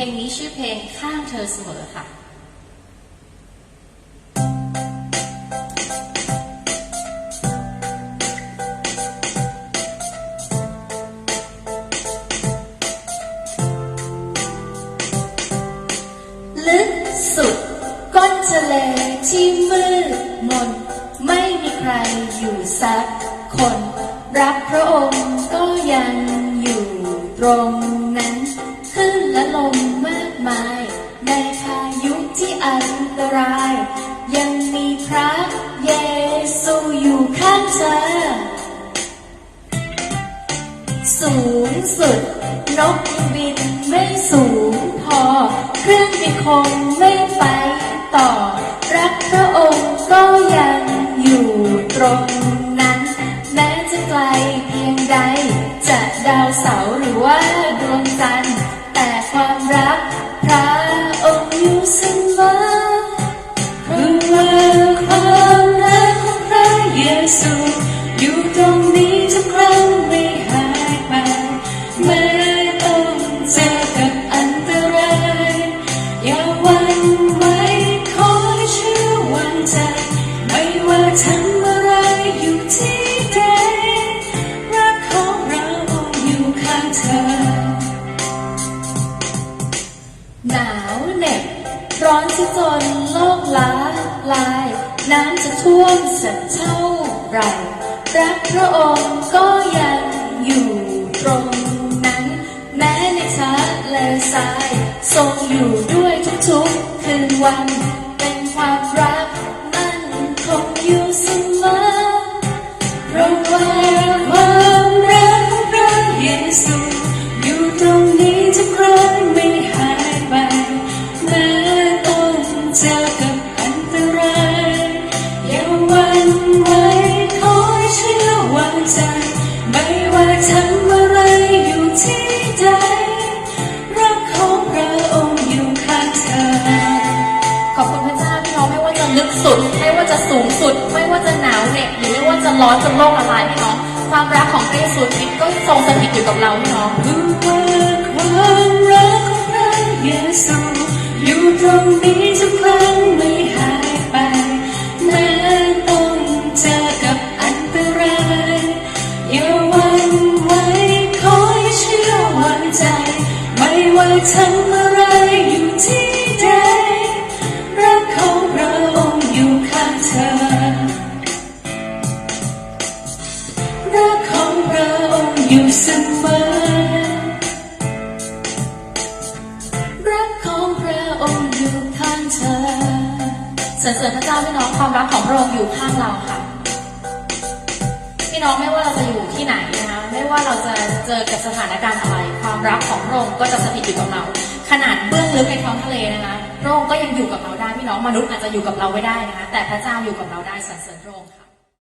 ลงนี้ชื่อเพลงข้างเธอเสมอค่ะลึกสุดก้นทะเลที่มืดมน ไม่มีใครอยู่สักคน รักพระองค์ก็ยังอยู่ตรง ที่อันตราย ยังมีพระเยซูอยู่ข้างเธอ สูงสุด นกบินไม่สูงพอ เครื่องบินคงไม่ไปต่อ รักพระองค์ก็ยังอยู่ตรงนั้น แม้จะไกลเพียงใด จะดาวเสาหรือว่าดวงจันทร์ ระเยซูอยู่ตรงนี้ทุกครั้งไม่หายไปแม้ต้องเจอกับอันตราย อย่าหวั่นไหวขอให้เชื่อวันใจ ไม่ว่าทำอะไรอยู่ที่ใดรักของเราอยู่ข้างเธอ หนาวเหน็บร้อนที่จนโลกล้าลาย น้ำจะท่วมสักเท่า เรารักพระองค์ก็ยังอยู่ตรงนั้น แม้ในช้าและสายทรงอยู่ด้วยทุกๆคืนวัน เป็นความรักมั่นคงอยู่เสมอเพราะว่าความรักของพระเยซู สุด ไม่ว่าจะสูงสุด ไม่ว่าจะหนาวเหน็บหรือไม่ว่าจะร้อนจนโลกละลายพี่น้อง ความรักของพระเยซูคริสต์ก็ทรงสถิตอยู่กับเราพี่น้องรู้ว่าความรักของพระเยซูอยู่ตรงนี้ทุกครั้งไม่หายไปแม้ต้องเจอกับอันตรายอย่าหวั่นไหวขอให้เชื่อวางใจ ไม่ว่าทำอะ อยู่เสมอรักของพระองค์อยู่ข้างเธอสรรเสริญพระเจ้าพี่น้องความรักของพระองค์อยู่ข้างเราค่ะ พี่น้องไม่ว่าเราจะอยู่ที่ไหนนะคะไม่ว่าเราจะเจอกับสถานการณ์อะไร ความรักของพระองค์ก็จะสถิตอยู่กับเรา ขนาดเบื้องลึกในท้องทะเลนะคะพระองค์ก็ยังอยู่กับเราได้พี่น้องมนุษย์อาจจะอยู่กับเราไม่ได้นะคะแต่พระเจ้าอยู่กับเราได้สรรเสริญพระองค์ค่ะ